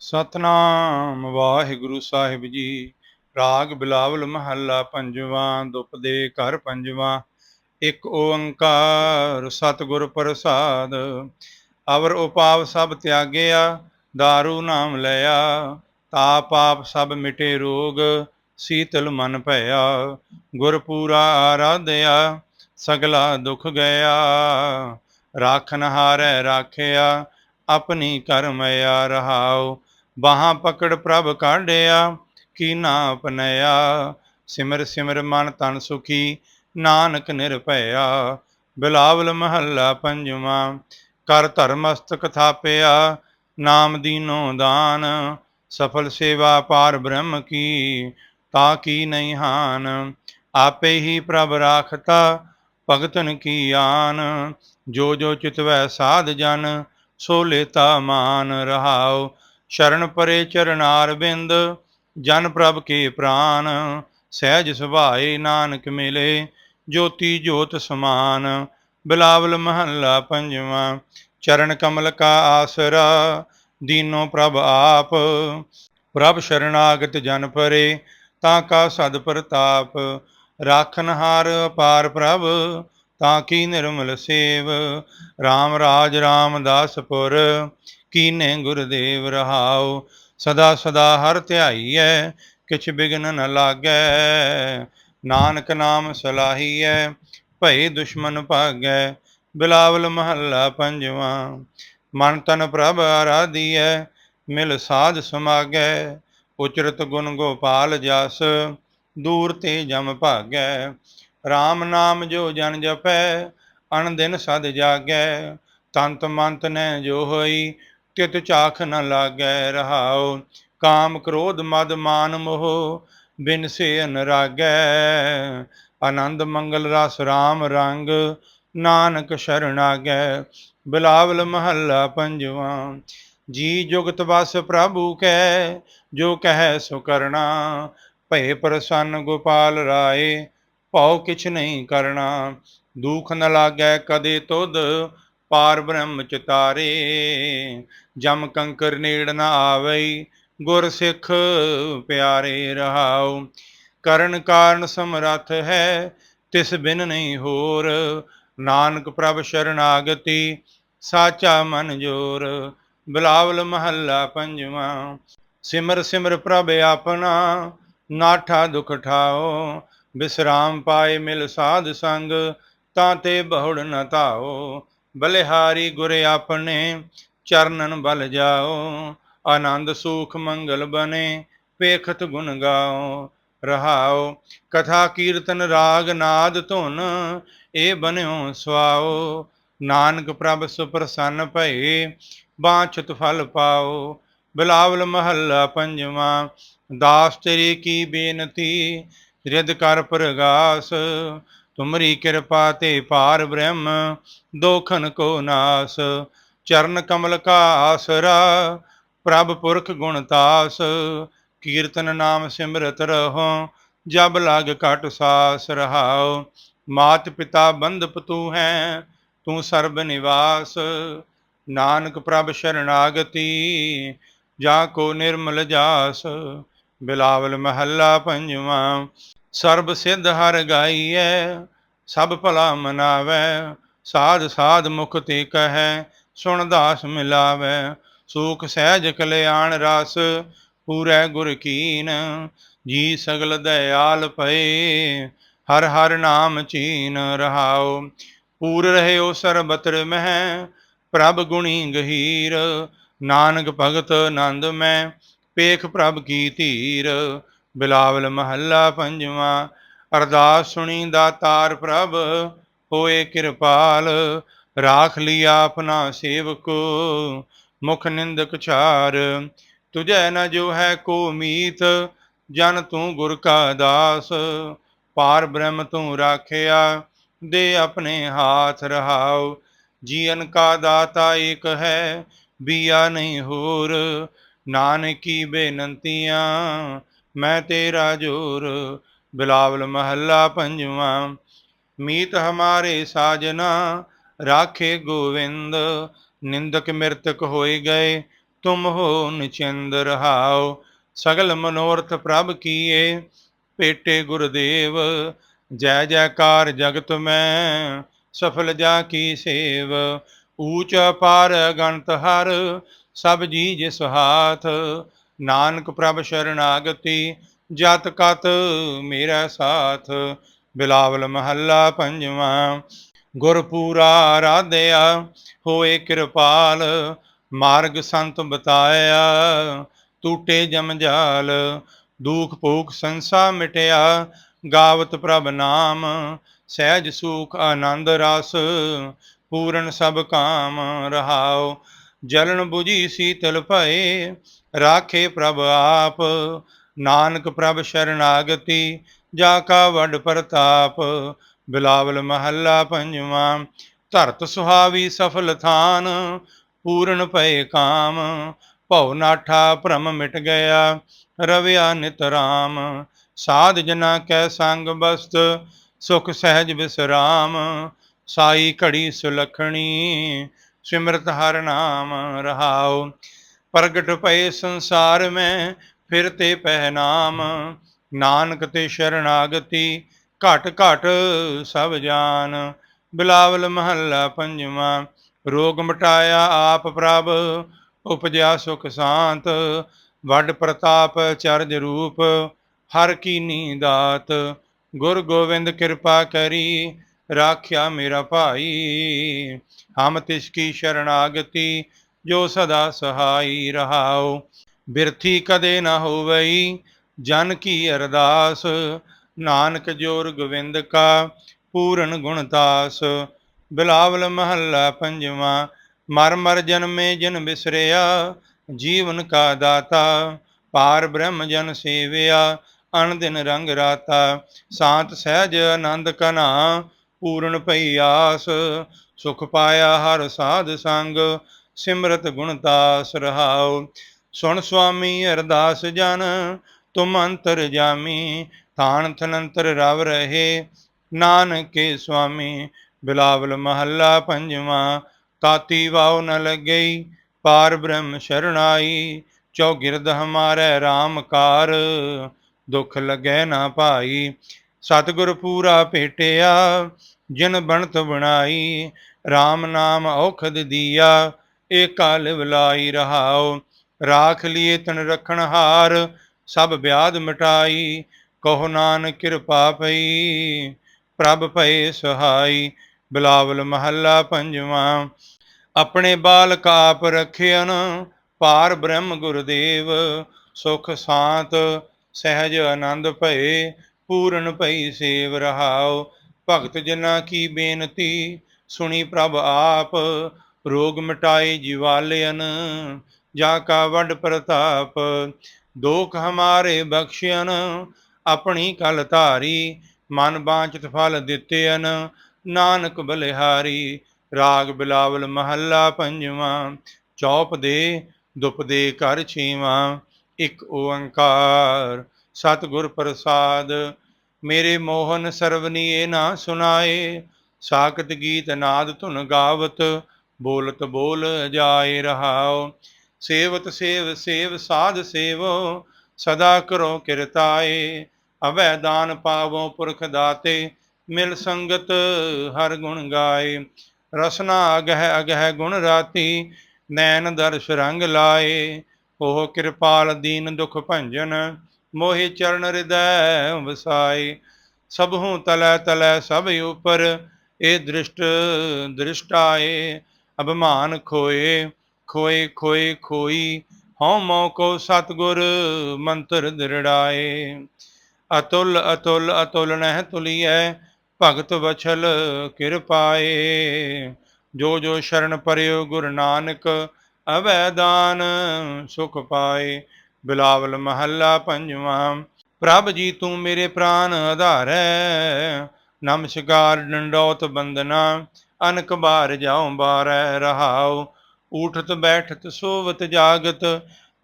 ਸਤਨਾਮ ਵਾਹਿਗੁਰੂ ਸਾਹਿਬ ਜੀ। ਰਾਗ ਬਿਲਾਵਲ ਮਹੱਲਾ ਪੰਜਵਾਂ ਦੁਪਦੇ ਘਰ ਪੰਜਵਾਂ। ਇੱਕ ਓੰਕਾਰ ਸਤਿਗੁਰ ਪ੍ਰਸਾਦ। ਅਵਰ ਉਪਾਵ ਸਭ ਤਿਆਗਿਆ दारू ਨਾਮ ਲਿਆ। ਤਾ ਪਾਪ ਸਭ ਮਿਟੇ ਰੋਗ, ਸੀਤਲ ਮਨ ਭਇਆ। ਗੁਰ ਪੂਰਾ ਆਰਾਧਿਆ, ਸਗਲਾ ਦੁਖ ਗਿਆ ਰਾਖਨ ਹਾਰੈ ਰਾਖਿਆ, ਆਪਣੀ ਕਰਮਿਆ ਰਹਾਉ ਬਾਹਾਂ ਪਕੜ ਪ੍ਰਭ ਕਾਢਿਆ ਕੀਨਾ ਅਪਨਿਆ ਸਿਮਰ ਸਿਮਰ ਮਨ ਤਨ ਸੁਖੀ, ਨਾਨਕ ਨਿਰਭਇਆ। ਬਿਲਾਵਲ ਮਹੱਲਾ ਪੰਜਵਾਂ, ਕਰ ਧਰਮਸਤਕ ਥਾਪਿਆ, ਨਾਮ ਦੀਨੋ ਦਾਨ। ਸਫਲ ਸੇਵਾ ਪਾਰ ਬ੍ਰਹਮ ਕੀ, ਤਾ ਕੀ ਨਹੀਂ ਹਾਨ। ਆਪੇ ਹੀ ਪ੍ਰਭ ਰਾਖਤਾ, ਭਗਤਨ ਕੀ ਆਨ। ਜੋ ਜੋ ਚਿਤਵੈ ਸਾਧ ਜਨ, ਸੋ ਲੇਤਾ ਮਾਨ ਰਹਾਉ। ਸ਼ਰਨ ਪਰੇ ਚਰਨਾਰ ਬਿੰਦ, ਜਨ ਪ੍ਰਭ ਕੇ ਪ੍ਰਾਨ, ਸਹਿਜ ਸੁਭਾਏ ਨਾਨਕ ਮਿਲੇ, ਜੋਤੀ ਜੋਤ ਸਮਾਨ, ਬਿਲਾਵਲ ਮਹੱਲਾ ਪੰਜਵਾਂ, ਚਰਨ ਕਮਲ ਕਾ ਆਸਰਾ, ਦੀਨੋ ਪ੍ਰਭ ਆਪ, ਪ੍ਰਭ ਸ਼ਰਨਾਗਤ ਜਨ ਪਰੇ, ਤਾਂ ਕਾ ਸਦ ਪ੍ਰਤਾਪ, ਰਾਖਨ ਹਾਰ ਅਪਾਰ ਪ੍ਰਭ, ਤਾਂ ਕੀ ਨਿਰਮਲ ਸੇਵ RAM ਰਾਜ ਰਾਮਦਾਸਪੁਰ ਕੀਨੇ ਗੁਰਦੇਵ ਰਹਾਉ? ਸਦਾ ਸਦਾ ਹਰ ਧਿਆਈਐ, ਕਿਛ ਬਿਗਨ ਨ ਲਾਗੈ। ਨਾਨਕ ਨਾਮ ਸਲਾਹੀਐ ਭਏ ਦੁਸ਼ਮਨ ਭਾਗੈ। ਬਿਲਾਵਲ ਮਹੱਲਾ ਪੰਜਵਾਂ, ਮਨ ਤਨ ਪ੍ਰਭ ਆਰਾਧੀਐ, ਮਿਲ ਸਾਧ ਸਮਾਗੈ। ਉਚਰਤ ਗੁਣ ਗੋਪਾਲ ਜਸ, ਦੂਰ ਤੇ ਜਮ ਭਾਗੈ। RAM ਨਾਮ ਜੋ ਜਨ ਜਪੈ ਅਨ ਦਿਨ ਸਦ ਜਾਗੈ। ਤੰਤ ਮੰਤ ਨੈ ਜੋ ਹੋਈ ਤਿਤ ਚਾਖ ਨ ਲਾਗੈ ਰਹਾਉ, ਕਾਮ ਕ੍ਰੋਧ ਮਦ ਮਾਨ ਮੋਹ, ਬਿਨ ਸੇ ਅਨਰਾਗੈ ਆਨੰਦ ਮੰਗਲ ਰਸ ਰਾਮ ਰੰਗ, ਨਾਨਕ ਸ਼ਰਣਾਗੈ ਬਿਲਾਵਲ ਮਹੱਲਾ ਪੰਜਵਾਂ, ਜੀ ਜੁਗਤ ਵਸ ਪ੍ਰਭੂ ਕੈ, ਜੋ ਕਹੈ ਸੋ ਕਰਣਾ। ਭਏ ਪ੍ਰਸੰਨ ਗੋਪਾਲ ਰਾਏ, ਭਉ ਕਿਛ ਨਹੀਂ ਕਰਨਾ। ਦੁਖ ਨ ਲਾਗੈ ਕਦੇ ਤੁਧ ਪਾਰ ਬ੍ਰਹਮ ਚਤਾਰੇ, ਜਮ ਕੰਕਰ ਨੇੜ ਨਾ ਆਵਈ, ਗੁਰ ਸਿੱਖ ਪਿਆਰੇ ਰਹਾਉ। ਕਰਨ ਕਾਰਨ ਸਮਰੱਥ ਹੈ, ਤਿਸ ਬਿਨ ਨਹੀਂ ਹੋਰ। ਨਾਨਕ ਪ੍ਰਭ ਸ਼ਰਨਾਗਤੀ, ਸਾਚਾ ਮਨ ਜੋਰ। ਬਿਲਾਵਲ ਮਹੱਲਾ ਪੰਜਵਾਂ, ਸਿਮਰ ਸਿਮਰ ਪ੍ਰਭ ਆਪਣਾ, ਨਾਠਾ ਦੁਖ ਠਾਓ। ਬਿਸਰਾਮ ਪਾਏ ਮਿਲ ਸਾਧ ਸੰਗ, ਤਾਂ ਤੇ ਬਹੁੜ ਨਤਾਓ ਬਲਿਹਾਰੀ ਗੁਰ ਆਪਣੇ, ਚਰਨਨ ਬਲ ਜਾਓ। ਆਨੰਦ ਸੁਖ ਮੰਗਲ ਬਨੇ ਪੇਖਤ ਗੁਣ ਗਾਓ, ਰਹਾਓ। ਕਥਾ ਕੀਰਤਨ ਰਾਗ ਨਾਦ ਧੁਨ, ਇਹ ਬਨਿਓ ਸਵਾਓ ਨਾਨਕ ਪ੍ਰਭ ਸੁਪ੍ਰਸੰਨ ਭਏ, ਬਾਛਤ ਫਲ ਪਾਓ। ਬਿਲਾਵਲ ਮਹੱਲਾ ਪੰਜਵਾਂ, ਦਾਸ ਤੇਰੀ ਕੀ ਬੇਨਤੀ ਰਿਦ ਕਰ ਪ੍ਰਗਾਸ। ਤੁਮਰੀ ਕਿਰਪਾ ਤੇ ਪਾਰ ਬ੍ਰਹਮ, ਦੋਖਨ ਕੋ ਨਾਸ, ਚਰਨ ਕਮਲ ਕਾ ਆਸਰਾ, ਪ੍ਰਭ ਪੁਰਖ ਗੁਣ ਤਾਸ, ਕੀਰਤਨ ਨਾਮ ਸਿਮਰਤ ਰਹੋ, ਜਬ ਲਗ ਘਟ ਸਾਸ ਰਹਾਓ ਮਾਤ ਪਿਤਾ ਬੰਧਪ ਤੂੰ ਹੈ, ਤੂੰ ਸਰਬ ਨਿਵਾਸ, ਨਾਨਕ ਪ੍ਰਭ ਸ਼ਰਨਾਗਤੀ, ਜਾ ਕੋ ਨਿਰਮਲ ਜਾਸ, ਬਿਲਾਵਲ ਮਹੱਲਾ ਪੰਜਵਾਂ ਸਰਬ ਸਿੱਧ ਹਰ ਗਾਈਐ, ਸਭ ਭਲਾ ਮਨਾਵੈ, ਸਾਧ ਸਾਧ ਮੁਖ ਤੇ ਕਹੈ, ਸੁਣ ਦਾਸ ਮਿਲਾਵੈ, ਸੂਖ ਸਹਿਜ ਕਲਿਆਣ ਰਸ ਪੂਰੈ ਗੁਰ ਕੀਨ, ਜੀ ਸਗਲ ਦਇਆਲ ਪਏ ਹਰ ਹਰ ਨਾਮ ਚੀਨ ਰਹਾਉ, ਪੂਰ ਰਹਿਓ ਸਰਬਤਰ ਮਹਿ, ਪ੍ਰਭ ਗੁਣੀ ਗਹੀਰ, ਨਾਨਕ ਭਗਤ ਆਨੰਦ ਮੈਂ ਪੇਖ ਪ੍ਰਭ ਕੀ ਧੀਰ ਬਿਲਾਵਲ ਮਹੱਲਾ ਪੰਜਵਾਂ, ਅਰਦਾਸ ਸੁਣੀ ਦਾਤਾਰ ਪ੍ਰਭ, ਹੋਏ ਕਿਰਪਾਲ, ਰਾਖ ਲਿਆ ਆਪਣਾ ਸੇਵਕ, ਮੁਖ ਨਿੰਦਕ ਛਾਰ। ਤੁਝੈ ਨ ਜੋ ਹੈ ਕੋ ਮੀਤ, ਜਨ ਤੂੰ ਗੁਰ ਕਾ ਦਾਸ। ਪਾਰ ਬ੍ਰਹਮ ਤੂੰ ਰਾਖਿਆ, ਦੇ ਆਪਣੇ ਹਾਥ ਰਹਾਉ। ਜੀਵਨ ਕਾ ਦਾਤਾ ਏਕ ਹੈ, ਬੀਆ ਨਹੀਂ ਹੋਰ। ਨਾਨਕੀ ਬੇਨੰਤੀਆਂ ਮੈਂ ਤੇਰਾ ਜੋਰ, ਬਿਲਾਵਲ ਮਹੱਲਾ ਪੰਜਵਾਂ। ਮੀਤ ਹਮਾਰੇ ਸਾਜਨਾ, ਰਾਖੇ ਗੋਵਿੰਦ। ਨਿੰਦਕ ਮਿਰਤਕ ਹੋਏ ਗਏ, ਤੁਮ ਹੋ ਨਿਚਿੰਦ ਰਹਾਓ ਸਗਲ ਮਨੋਰਥ ਪ੍ਰਭ ਕੀਏ, ਪੇਟੇ ਗੁਰਦੇਵ। ਜੈ ਜੈਕਾਰ ਜਗਤ ਮੈਂ, ਸਫਲ ਜਾ ਕੀ ਸੇਵ। ਊਚ ਪਾਰ ਗਣਤ ਹਰ, ਸਭ ਜੀ ਜਿਸ ਹਾਥ। ਨਾਨਕ ਪ੍ਰਭ ਸ਼ਰਨਾਗਤੀ, ਜਤ ਕਤ ਮੇਰਾ ਸਾਥ, ਬਿਲਾਵਲ ਮਹੱਲਾ ਪੰਜਵਾਂ, ਗੁਰਪੂਰਾ ਆਰਾਧਿਆ, ਹੋਏ ਕਿਰਪਾਲ, ਮਾਰਗ ਸੰਤ ਬਤਾਇਆ, ਟੂਟੇ ਜਮਜਾਲ ਦੁਖ ਭੂਖ ਸੰਸਾ ਮਿਟਿਆ, ਗਾਵਤ ਪ੍ਰਭ ਨਾਮ, ਸਹਿਜ ਸੁਖ ਆਨੰਦ ਰਸ, ਪੂਰਨ ਸਭ ਕਾਮ ਰਹਾਉ, ਜਲਨ 부ਜੀ ਸੀਤਲ ਭਏ ਰਾਖੇ ਪ੍ਰਭ ਆਪ, ਨਾਨਕ ਪ੍ਰਭ ਸ਼ਰਨਾਗਤੀ, ਜਾ ਕਾ ਵਡ ਪ੍ਰਤਾਪ, ਬਿਲਾਵਲ ਮਹੱਲਾ ਪੰਜਵਾਂ, ਧਰਤ ਸੁਹਾਵੀ ਸਫਲ ਥਾਨ, ਪੂਰਨ ਭਏ ਕਾਮ, ਭਉ ਨਾਠਾ ਭ੍ਰਮ ਮਿਟ ਗਿਆ, ਰਵਿਆ ਨਿਤ ਰਾਮ, ਸਾਧ ਜਨਾ ਕੈ ਸੰਗ ਬਸਤ, ਸੁਖ ਸਹਿਜ ਵਿਸਰਾਮ ਸਾਈ ਘੜੀ ਸੁਲਖਣੀ, ਸਿਮਰਤ ਹਰ ਨਾਮ ਰਹਾਉ। ਪ੍ਰਗਟ ਪਏ ਸੰਸਾਰ ਮੈਂ, ਫਿਰ ਤੇ ਪਹਿਨਾਮ। ਨਾਨਕ ਤੇ ਸ਼ਰਨਾਗਤੀ ਘਟ ਘਟ ਸਭ ਜਾਨ। ਬਿਲਾਵਲ ਮਹੱਲਾ ਪੰਜਵਾਂ, ਰੋਗ ਮਟਾਇਆ ਆਪ ਪ੍ਰਭ, ਉਪਜਿਆ ਸੁਖ ਸ਼ਾਂਤ। ਵੱਡ ਪ੍ਰਤਾਪ ਚਰਜ ਰੂਪ, ਹਰ ਕੀਨੀ ਦਾਤ ਗੁਰ ਗੋਬਿੰਦ ਕਿਰਪਾ ਕਰੀ, ਰਾਖਿਆ ਮੇਰਾ ਭਾਈ। ਹਮ ਤਿਸ ਕੀ ਸ਼ਰਨਾਗਤੀ ਜੋ ਸਦਾ ਸਹਾਈ ਰਹਾਉ। ਬਿਰਥੀ ਕਦੇ ਨਾ ਹੋਵਈ, ਜਨ ਕੀ ਅਰਦਾਸ। ਨਾਨਕ ਜੋਰ ਗੋਵਿੰਦ ਕਾ, ਪੂਰਨ ਗੁਣਤਾਸ ਬਿਲਾਵਲ ਮਹੱਲਾ ਪੰਜਵਾਂ, ਮਰ ਮਰ ਜਨਮੇ ਜਨ ਬਿਸਰਿਆ, ਜੀਵਨ ਕਾ ਦਾਤਾ। ਪਾਰ ਬ੍ਰਹਮ ਜਨ ਸੇਵਿਆ ਅਨ ਦਿਨ ਰੰਗ ਰਾਤਾ। ਸਾਤ ਸਹਿਜ ਆਨੰਦ ਕਨਾ ਪੂਰਨ ਭਈ ਆਸ। ਸੁਖ ਪਾਇਆ ਹਰ ਸਾਧ ਸੰਗ ਸਿਮਰਤ ਗੁਣਤਾਸ ਰਹਾਉ। ਸੁਣ ਸੁਆਮੀ ਅਰਦਾਸ ਜਨ, ਤੁਮ ਅੰਤਰ ਜਾਮੀ, ਥਾਨ ਥਨੰਤਰ ਰਵ ਰਹੇ। ਨਾਨਕੇ ਸੁਆਮੀ, ਬਿਲਾਵਲ ਮਹੱਲਾ ਪੰਜਵਾਂ, ਤਾਤੀ ਵਾਉ ਨ ਲੱਗਈ, ਪਾਰ ਬ੍ਰਹਮ ਸ਼ਰਣਾਈ, ਚੌਗਿਰਦ ਹਮਾਰੇ RAM ਕਾਰ। ਦੁਖ ਲਗੈ ਨਾ ਭਾਈ, ਸਤਿਗੁਰ ਪੂਰਾ ਭੇਟਿਆ, ਜਿਨ ਬਣਤ ਬਣਾਈ RAM ਨਾਮ ਔਖਦ ਦੀਆ। ਇਹ ਲਿਵ ਲਾਈ ਰਹਾਉ, ਰਾਖ ਲਿਏ ਤਨ ਰਖਣ ਹਾਰ, ਸਭ ਵਿਆਦ ਮਿਟਾਈ, ਕਹੋ ਨਾਨਕ ਕਿਰਪਾ ਪਈ, ਪ੍ਰਭ ਭਏ ਸਹਾਈ, ਬਿਲਾਵਲ ਮਹੱਲਾ ਪੰਜਵਾਂ। ਆਪਣੇ ਬਾਲਕ ਆਪ ਰਖਿਆਨ ਪਾਰ ਬ੍ਰਹਮ ਗੁਰਦੇਵ, ਸੁਖ ਸਾਤ, ਸਹਿਜ ਆਨੰਦ ਭਏ, ਪੂਰਨ ਭਈ ਸੇਵ ਰਹਾਉ। ਭਗਤ ਜਨਾ ਕੀ ਬੇਨਤੀ, ਸੁਣੀ ਪ੍ਰਭ ਆਪ ਰੋਗ ਮਿਟਾਏ ਜਿਵਾਲਿਅਨ, ਜਾ ਕਾ ਵੱਡ ਪ੍ਰਤਾਪ, ਦੋਖ ਹਮਾਰੇ ਬਖਸ਼ਿਅਨ, ਆਪਣੀ ਕਲ ਧਾਰੀ, ਮਨ ਬਾਂਚਿਤ ਫਲ ਦਿੱਤੇਨ ਨਾਨਕ ਬਲਿਹਾਰੀ, ਰਾਗ ਬਿਲਾਵਲ ਮਹੱਲਾ ਪੰਜਵਾਂ, ਚੌਪ ਦੇ, ਦੁਪ ਦੇ ਘਰ ਛੇਵਾਂ, ਇੱਕ ਓੰਕਾਰ, ਸਤਿਗੁਰ ਪ੍ਰਸਾਦ, ਮੇਰੇ ਮੋਹਨ ਸਰਵਨੀਏ ਨਾ ਸੁਨਾਏ ਸਾਖਤ ਗੀਤ ਨਾਦ ਧੁਨ ਗਾਵਤ ਬੋਲਤ ਬੋਲ ਜਾਏ ਰਹਾਉ, ਸੇਵਤ ਸੇਵ ਸੇਵ ਸਾਧ ਸੇਵੋ, ਸਦਾ ਕਰੋ ਕਿਰਤਾਏ ਅਵੈ ਦਾਨ ਪਾਵੋ ਪੁਰਖ ਦਾਤੇ, ਮਿਲ ਸੰਗਤ ਹਰ ਗੁਣ ਗਾਏ, ਰਸਨਾ ਅਗਹਿ ਅਗਹਿ ਗੁਣ ਰਾਤੀ, ਨੈਣ ਦਰਸ਼ ਰੰਗ ਲਾਏ ਉਹ ਕਿਰਪਾਲ ਦੀਨ ਦੁਖ ਭੰਜਨ, ਮੋਹਿ ਚਰਨ ਹਿਰਦੈ ਵਸਾਏ ਸਭੂ ਤਲੈ ਤਲੈ ਸਭ ਉਪਰ, ਇਹ ਦ੍ਰਿਸ਼ਟ ਦ੍ਰਿਸ਼ਟਾਏ ਅਭਮਾਨ ਖੋਏ ਖੋਏ ਖੋਏ, ਖੋਈ ਹਉ ਮੋ ਕੋ ਸਤਗੁਰ ਮੰਤਰ ਦਿਰੜਾਏ। ਅਤੁਲ ਅਤੁਲ ਅਤੁਲ ਨਹਿ ਤੁਲੀਐ, ਭਗਤ ਵਛਲ ਕਿਰਪਾਏ ਜੋ ਜੋ ਸ਼ਰਨ ਪਰਿਓ ਗੁਰ ਨਾਨਕ ਅਵੈਦਾਨ ਸੁਖ ਪਾਏ। ਬਿਲਾਵਲ ਮਹੱਲਾ ਪੰਜਵਾਂ, ਪ੍ਰਭ ਜੀ ਤੂੰ ਮੇਰੇ ਪ੍ਰਾਨ ਆਧਾਰੈ। ਨਮਸਕਾਰ, ਡੰਡੋਤ ਬੰਦਨਾ ਅਨਕ ਬਾਰ ਜਾਉ, ਬਾਰੈ ਰਹਾਉ, ਊਠਤ ਬੈਠਤ ਸੋਵਤ ਜਾਗਤ,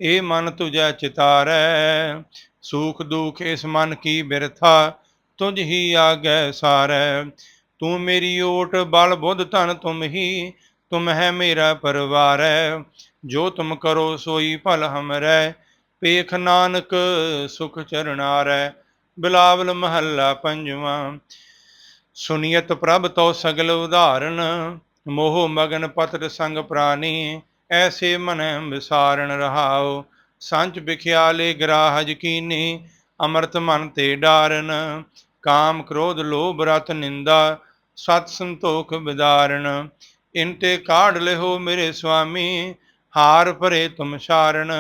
ਏ ਮਨ ਤੁਜੈ ਚਿਤਾਰੈ। ਸੂਖ ਦੁਖ ਇਸ ਮਨ ਕੀ ਬਿਰਥਾ, ਤੁਝ ਹੀ ਆਗੈ ਸਾਰੈ। ਤੂੰ ਮੇਰੀ ਓਟ ਬਲ ਬੁੱਧ ਧਨ ਤੁਮ ਹੀ, ਤੁਮ ਹੈ ਮੇਰਾ ਪਰਿਵਾਰ। ਹੈ ਜੋ ਤੁਮ ਕਰੋ ਸੋਈ ਭਲ ਹਮਰੈ, ਪੇਖ ਨਾਨਕ ਸੁਖ ਚਰਨਾਰੈ ਬਿਲਾਵਲ ਮਹੱਲਾ ਪੰਜਵਾਂ ਸੁਨੀਅਤ ਪ੍ਰਭ ਤੋ ਸਗਲ ਉਦਾਹਰਨ ਮੋਹ ਮਗਨ ਪਤਰ ਸੰਗ ਪ੍ਰਾਨੀ, ਐਸੇ ਮਨ ਵਿਸਾਰਣ ਰਹਾਉ। ਸੰਚ ਵਿਖਿਆਲੇ ਗ੍ਰਾਹਜ ਕੀਨੀ, ਅਮਰਤ ਮਨ ਤੇ ਡਾਰਨ। ਕਾਮ ਕ੍ਰੋਧ ਲੋਭ ਰਤ ਨਿੰਦਾ, ਸਤ ਸੰਤੋਖ ਵਿਦਾਰਨ। ਇਨਤੇ ਕਾਢ ਲਿਹੋ ਮੇਰੇ ਸੁਆਮੀ, ਹਾਰ ਭਰੇ ਤੁਮ ਸ਼ਾਰਣ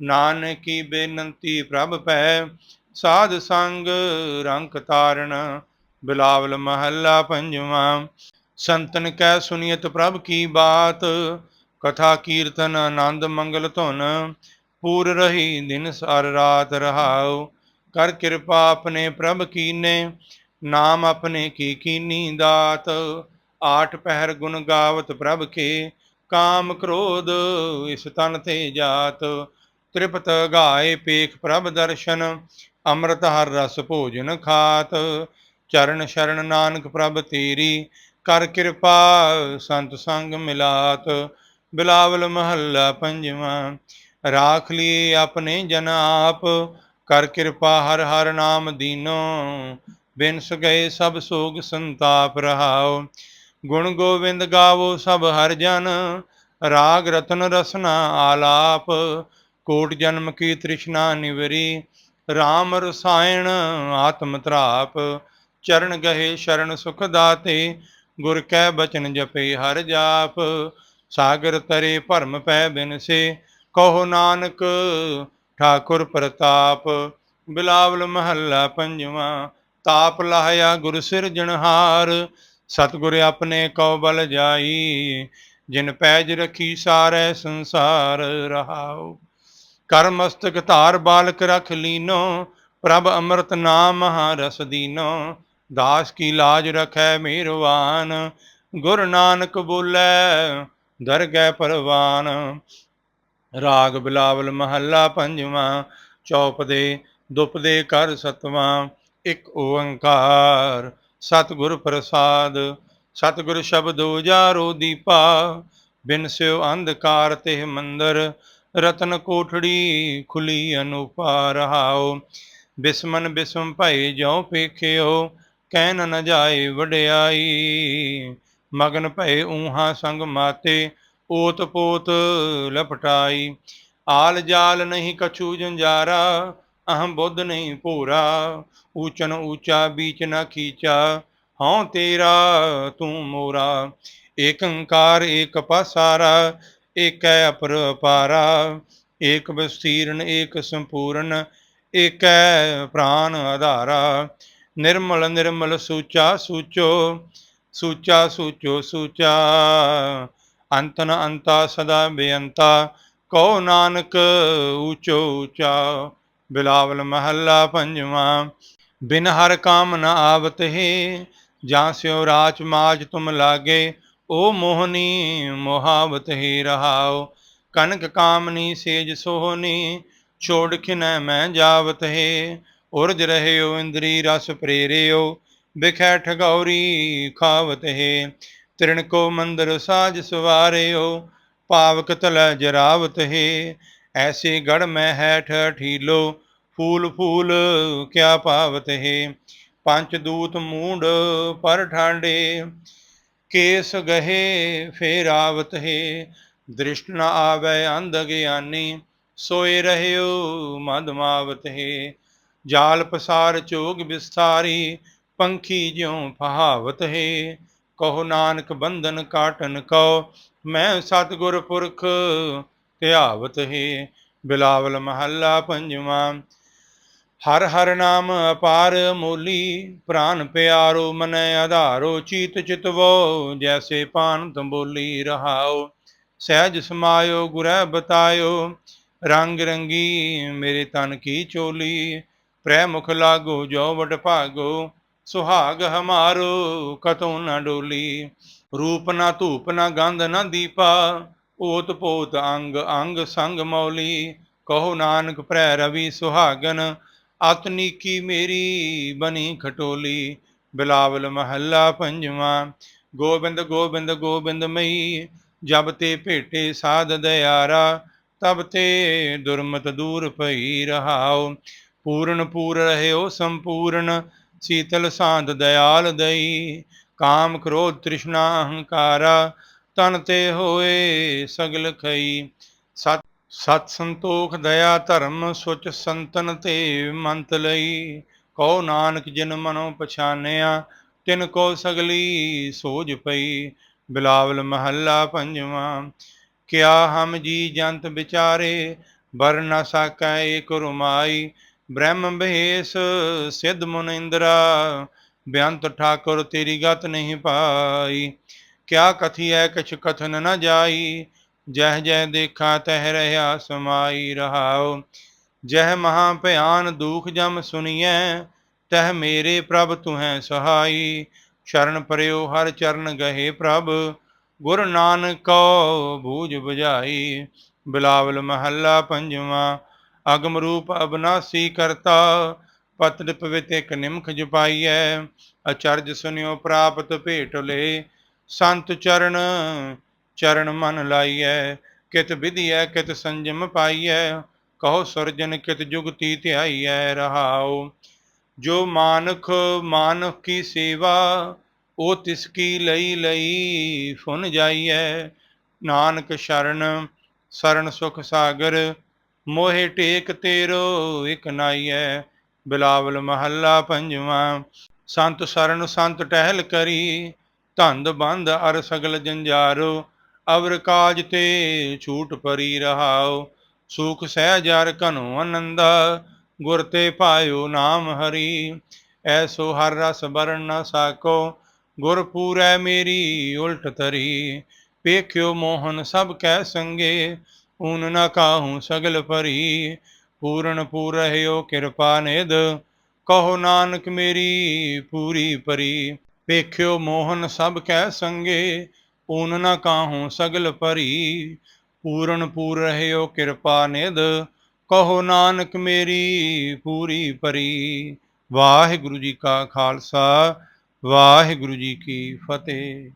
ਨਾਨਕੀ ਬੇਨੰਤੀ ਪ੍ਰਭ ਪੈ, ਸਾਧ ਸੰਗ ਰੰਕ ਤਾਰਨ। ਬਿਲਾਵਲ ਮਹੱਲਾ ਪੰਜਵਾਂ। ਸੰਤਨ ਕੈ ਸੁਨੀਤ ਪ੍ਰਭ ਕੀ ਬਾਤ? ਕਥਾ ਕੀਰਤਨ ਆਨੰਦ ਮੰਗਲ ਧੁਨ। ਪੂਰ ਰਹੀ ਦਿਨ ਸਾਰ ਰਾਤ ਰਹਾਉ। ਕਰ ਕਿਰਪਾ ਆਪਣੇ ਪ੍ਰਭ ਕੀਨੇ। ਨਾਮ ਆਪਣੇ ਕੀ ਕੀਨੀ ਦਾਤ ਆਠ ਪਹਿਰ ਗੁਣ ਗਾਵਤ ਪ੍ਰਭ ਕੇ। ਕਾਮ ਕ੍ਰੋਧ ਇਸ ਤਨ ਤੇ ਜਾਤ। ਤ੍ਰਿਪਤ ਗਾਏ ਪੇਖ ਪ੍ਰਭ ਦਰਸ਼ਨ। ਅੰਮ੍ਰਿਤ ਹਰ ਰਸ ਭੋਜਨ ਖਾਤ। ਚਰਨ ਸ਼ਰਨ ਨਾਨਕ ਪ੍ਰਭ ਤੇਰੀ, ਕਰ ਕਿਰਪਾ ਸੰਤ ਸੰਗ ਮਿਲਾਤ, ਬਿਲਾਵਲ ਮਹੱਲਾ ਪੰਜਵਾਂ, ਰਾਖ ਲਈ ਆਪਣੇ ਜਨ ਆਪ, ਕਰ ਕਿਰਪਾ ਹਰ ਹਰ ਨਾਮ ਦੀਨੋ ਬਿਨਸ ਗਏ ਸਭ ਸੋਗ ਸੰਤਾਪ ਰਹਾਓ। ਗੁਣ ਗੋਬਿੰਦ ਗਾਵੋ ਸਭ ਹਰ ਜਨ, ਰਾਗ ਰਤਨ ਰਸਨਾ ਆਲਾਪ, ਕੋਟ ਜਨਮ ਕੀ ਤ੍ਰਿਸ਼ਨਾ ਨਿਵਰੀ RAM ਰਸਾਇਣ ਆਤਮ ਤ੍ਰਾਪ ਚਰਨ ਗਹੇ, ਸ਼ਰਨ ਸੁਖ ਦਾਤੇ, ਗੁਰ ਕੈ ਬਚਨ ਜਪੇ, ਹਰ ਜਾਪ ਸਾਗਰ ਤਰੇ, ਭਰਮ ਪੈ ਬਿਨਸੇ। ਕਹੋ ਨਾਨਕ, ਠਾਕੁਰ ਪ੍ਰਤਾਪ, ਬਿਲਾਵਲ ਮਹੱਲਾ ਪੰਜਵਾਂ, ਤਾਪ ਲਾਹਿਆ ਗੁਰ ਸਿਰਜਣਹਾਰ ਸਤਿਗੁਰ ਆਪਣੇ ਕਉ ਬਲ ਜਾਈ, ਜਿਨ ਪੈਜ ਰਖੀ ਸਾਰੇ ਸੰਸਾਰ ਰਹਾਉ। ਕਰ ਮਸਤਕ ਧਾਰ ਬਾਲਕ ਰਖ ਲੀਨੋ, ਪ੍ਰਭ ਅੰਮ੍ਰਿਤ ਨਾਮ ਮਹਾ ਦੀਨੋ। ਦਾਸ ਕੀ ਲਾਜ ਰਖੈ ਮਿਹਰਵਾਨ ਗੁਰ ਨਾਨਕ ਬੋਲੇ, ਦਰਗਹਿ ਪਰਵਾਨ। ਰਾਗ ਬਿਲਾਵਲ ਮਹੱਲਾ ਪੰਜਵਾਂ ਚੌਪਦੇ ਦੁਪਦੇ ਕਰ ਸਤਵਾਂ, ਇੱਕ ਓੰਕਾਰ। ਸਤਿਗੁਰ ਪ੍ਰਸਾਦ, ਸਤਿਗੁਰ ਸ਼ਬਦ ਉਜਾਰੋ ਦੀਪਾ, ਬਿਨ ਸਿਉ ਅੰਧਕਾਰ ਤੇ ਮੰਦਰ, ਰਤਨ ਕੋਠੜੀ ਖੁਲੀ ਅਨੁਪਾ ਰਹਾਓ ਬਿਸਮਨ ਬਿਸਮ ਭਈ ਜਿਉ ਪੇਖਿਓ ਕਹਿਨ ਨ ਜਾਏ ਵਡਿਆਈ, ਮਗਨ ਭਏ ਊਹਾ ਸੰਗ ਮਾਤੇ, ਓਤ ਪੋਤ ਲਪਟਾਈ। ਆਲ ਜਾਲ ਨਹੀਂ ਕਛੂ ਜੰਜਾਰਾ, ਅਹੰ ਬੁੱਧ ਨਹੀਂ ਭੋਰਾ। ਊਚਨ ਊਚਾ ਬੀਚ ਨਾ ਖੀਚਾ, ਹਉ ਤੇਰਾ ਤੂੰ ਮੋਰਾ। ਏਕ ਓੰਕਾਰ ਏਕ ਪਸਾਰਾ, ਏਕੈ ਅਪਰ ਅਪਾਰਾ ਏਕ ਵਿਸਤੀਰਨ ਏਕ ਸੰਪੂਰਨ, ਏਕੈ ਪ੍ਰਾਨ ਆਧਾਰਾ। ਨਿਰਮਲ ਨਿਰਮਲ ਸੂਚਾ ਸੂਚੋ ਸੂਚਾ ਸੂਚੋ ਸੂਚਾ। ਅੰਤਨ ਅੰਤਾ ਸਦਾ ਬੇਅੰਤਾ, ਕਉ ਨਾਨਕ ਊਚੋ ਊਚਾ। ਬਿਲਾਵਲ ਮਹੱਲਾ ਪੰਜਵਾਂ, ਬਿਨ ਹਰ ਕਾਮ ਨ ਆਵਤ ਹੈ। ਜਾਂ ਸਿਓ ਰਾਚ ਮਾਜ ਤੁਮ ਲਾਗੇ, ਓ ਮੋਹਨੀ ਮੋਹਾਵਤ ਹੀ ਰਹਾਓ ਕਨਕ ਕਾਮਨੀ ਸੇਜ ਸੋਹਨੀ, ਛੋੜ ਖਿਨੈ ਮੈਂ ਜਾਵਤ ਹੈ। ਉਰਜ ਰਹਿਓ, ਇੰਦਰੀ ਰਸ ਪ੍ਰੇਰਿਓ ਬਿਖੈ ਠਗੌਰੀ ਖਾਵਤ ਹੈ। ਤ੍ਰਿਣ ਕੋ ਮੰਦਰ ਸਾਜ ਸਵਾਰਿਓ, ਪਾਵਕ ਤਲ ਜਰਾਵਤ ਹੈ। ਐਸੇ ਗੜ ਮੈਂ ਹੈ ਠੀਲੋ ਫੂਲ ਫੂਲ ਕਿਆ ਪਾਵਤ ਹੈ। ਪੰਚ ਦੂਤ ਮੂੰਡ ਪਰ ਠਾਂਡੇ, ਕੇਸ ਗਹੇ ਫੇਰਾਵਤ ਹੈ। ਦ੍ਰਿਸ਼ਟ ਨ ਆਵੈ ਅੰਧ ਗਿਆਨੀ, ਸੋਏ ਰਹਿਓ, ਮਦ ਮਾਵਤ ਹੈ। ਜਾਲ ਪਸਾਰ ਚੋਗ ਵਿਸਥਾਰੀ ਪੰਖੀ ਜਿਉ ਫਹਾਵਤ ਹੈ। ਕਹੋ, ਨਾਨਕ, ਬੰਧਨ ਕਾਟਨ ਕਉ, ਮੈਂ ਸਤਿਗੁਰ ਪੁਰਖ ਧਿਆਵਤ ਹੈ। ਬਿਲਾਵਲ ਮਹੱਲਾ ਪੰਜਵਾਂ, ਹਰ ਹਰ ਨਾਮ ਅਪਾਰ ਮੋਲੀ, ਪ੍ਰਾਨ ਪਿਆਰੋ ਮਨੈ ਆਧਾਰੋ, ਚੀਤ ਚਿਤਵੋ ਜੈਸੇ ਪਾਨ ਤੰਬੋਲੀ ਰਹਾਓ ਸਹਿਜ ਸਮਾਇਓ, ਗੁਰੈ ਬਤਾਇਓ, ਰੰਗ ਰੰਗੀ ਮੇਰੇ ਤਨ ਕੀ ਚੋਲੀ ਪ੍ਰੈ ਮੁਖ ਲਾਗੋ ਜੋ ਵਡ ਭਾਗੋ, ਸੁਹਾਗ ਹਮਾਰੋ, ਕਤੋਂ ਨਾ ਡੋਲੀ। ਰੂਪ ਨਾ ਧੂਪ ਨਾ ਗੰਧ ਨਾ ਦੀਪਾ ਓਤ ਪੋਤ ਅੰਗ ਅੰਗ ਸੰਗ ਮੌਲੀ। ਕਹੋ ਨਾਨਕ, ਪ੍ਰੈ ਰਵੀ ਸੁਹਾਗਨ ਅਤਨੀ ਕੀ ਮੇਰੀ ਬਣੀ ਖਟੋਲੀ। ਬਿਲਾਵਲ ਮਹੱਲਾ ਪੰਜਵਾਂ, ਗੋਬਿੰਦ ਗੋਬਿੰਦ ਗੋਬਿੰਦ ਮਈ। ਜਬ ਤੇ ਭੇਟੇ ਸਾਧ ਦਿਆਰਾ ਤਬ ਤੇ ਦੁਰਮਤ ਦੂਰ ਭਈ ਰਹਾਉ। ਪੂਰਨ ਪੂਰ ਰਹਿਓ, ਸੰਪੂਰਨ ਸੀਤਲ ਸਾਧ ਦਇਆਲ ਦਈ। ਕਾਮ ਕ੍ਰੋਧ ਤ੍ਰਿਸ਼ਨਾ ਅਹੰਕਾਰਾ, ਤਨ ਤੇ ਹੋਏ ਸਗਲ ਖਈ। ਸਤ ਸਤ ਸੰਤੋਖ ਦਇਆ ਧਰਮ, ਸੁਚ ਸੰਤਨ ਤੇ ਮੰਤ ਲਈ। ਕਉ ਨਾਨਕ ਜਿਨ ਮਨੋ ਪਛਾਨਿਆ, ਤਿਨ ਕੋ ਸਗਲੀ ਸੋਜ ਪਈ। ਬਿਲਾਵਲ ਮਹੱਲਾ ਪੰਜਵਾਂ, ਕਿਆ ਹਮ ਜੀ ਜੰਤ ਵਿਚਾਰੇ ਵਰ ਨ ਸਕੈ ਏਕ ਰੁਮਾਈ। ਬ੍ਰਹਮ ਬਹੇਸ ਸਿਧ ਮੁਨਿੰਦਰਾ ਬੇਅੰਤ ਠਾਕੁਰ ਤੇਰੀ ਗਤ ਨਹੀਂ ਪਾਈ। ਕਿਆ ਕਥੀਐ, ਕਛ ਕਥਨ ਨ ਜਾਈ। ਜਹ ਜਹ ਦੇਖਾ, ਤਹਿ ਰਹਾ ਸਮਾਈ ਰਹਾਉ। ਜਹ ਮਹਾ ਭਿਆਨ ਦੁਖ ਜਮ ਸੁਨੀਐ, ਤਹ ਮੇਰੇ ਪ੍ਰਭ ਤੁਹੈ ਸਹਾਈ। ਸ਼ਰਨ ਪਰਿਓ, ਹਰ ਚਰਨ ਗਹੇ ਪ੍ਰਭ। ਗੁਰ ਨਾਨਕ ਕੋ ਬੂਝ ਬੁਝਾਈ। ਬਿਲਾਵਲ ਮਹੱਲਾ ਪੰਜਵਾਂ ਅਗਮ ਰੂਪ ਅਬਨਾਸੀ ਕਰਤਾ ਪਤਨ ਪਵਿਤ ਇਕ ਨਿਮਖ ਜਪਾਈਐ, ਅਚਰਜ ਸੁਨਿਓ ਪ੍ਰਾਪਤ ਭੇਟ ਲੇ। ਸੰਤ ਚਰਨ ਚਰਨ ਮਨ ਲਾਈਐ, ਕਿਤ ਵਿਧੀਐ, ਕਿਤ ਸੰਜਮ ਪਾਈਐ, ਕਹੋ ਸਰਜਨ ਕਿਤ ਜੁਗਤੀ ਧਿਆਈਐ, ਰਹਾਉ। ਜੋ ਮਾਨਖ ਮਾਨਖ ਕੀ ਸੇਵਾ, ਉਹ ਤਿਸ ਕੀ ਲਈ ਲਈ ਫੁਨ ਜਾਈਐ। ਨਾਨਕ ਸ਼ਰਨ, ਸਰਨ ਸੁਖ ਸਾਗਰ ਮੋਹਿ ਟੇਕ ਤੇਰੋ, ਇਕ ਨਾਈਐ। ਬਿਲਾਵਲ ਮਹੱਲਾ ਪੰਜਵਾਂ। ਸੰਤ ਸਰਨ ਸੰਤ ਟਹਿਲ ਕਰੀ। ਧੰਦ ਬੰਦ ਅਰ ਸਗਲ ਜੰਜਾਰੋ। ਅਵਰ ਕਾਜ ਤੇ ਛੂਟ ਪਰੀ ਰਹਾਓ। ਸੁਖ ਸਹਿ ਜਰ ਕਨੋ ਅਨੰਦਾ ਗੁਰ ਤੇ ਪਾਇਓ ਨਾਮ ਹਰੀ। ਐਸੋ ਹਰ ਰਸ ਬਰਨ ਨਾ ਸਾਕੋ। ਗੁਰ ਪੂਰੈ ਮੇਰੀ ਉਲਟ ਤਰੀ ਵੇਖਿਓ ਮੋਹਨ ਸਭ ਕੈ ਸੰਗੇ। ਊਨ ਨ ਕਾਹੂ ਸਗਲ ਪਰੀ ਪੂਰਨ ਪੂਰ ਰਹਿਓ ਕਿਰਪਾ ਨਿਦ ਕਹੋ ਨਾਨਕ ਮੇਰੀ ਪੂਰੀ ਪਰੀ, ਵੇਖਿਓ ਮੋਹਨ ਸਭ ਕਹਿ ਸੰਗੇ। ਊਨ ਨ ਕਾਹੂ ਸਗਲ ਪਰੀ ਪੂਰਨ ਪੂਰ ਰਹਿਓ ਕਿਰਪਾ ਨਿਦ ਕਹੋ ਨਾਨਕ ਮੇਰੀ ਪੂਰੀ ਪਰੀ, ਵਾਹਿਗੁਰੂ ਜੀ ਕਾ ਖਾਲਸਾ, ਵਾਹਿਗੁਰੂ ਜੀ ਕੀ ਫਤਿਹ।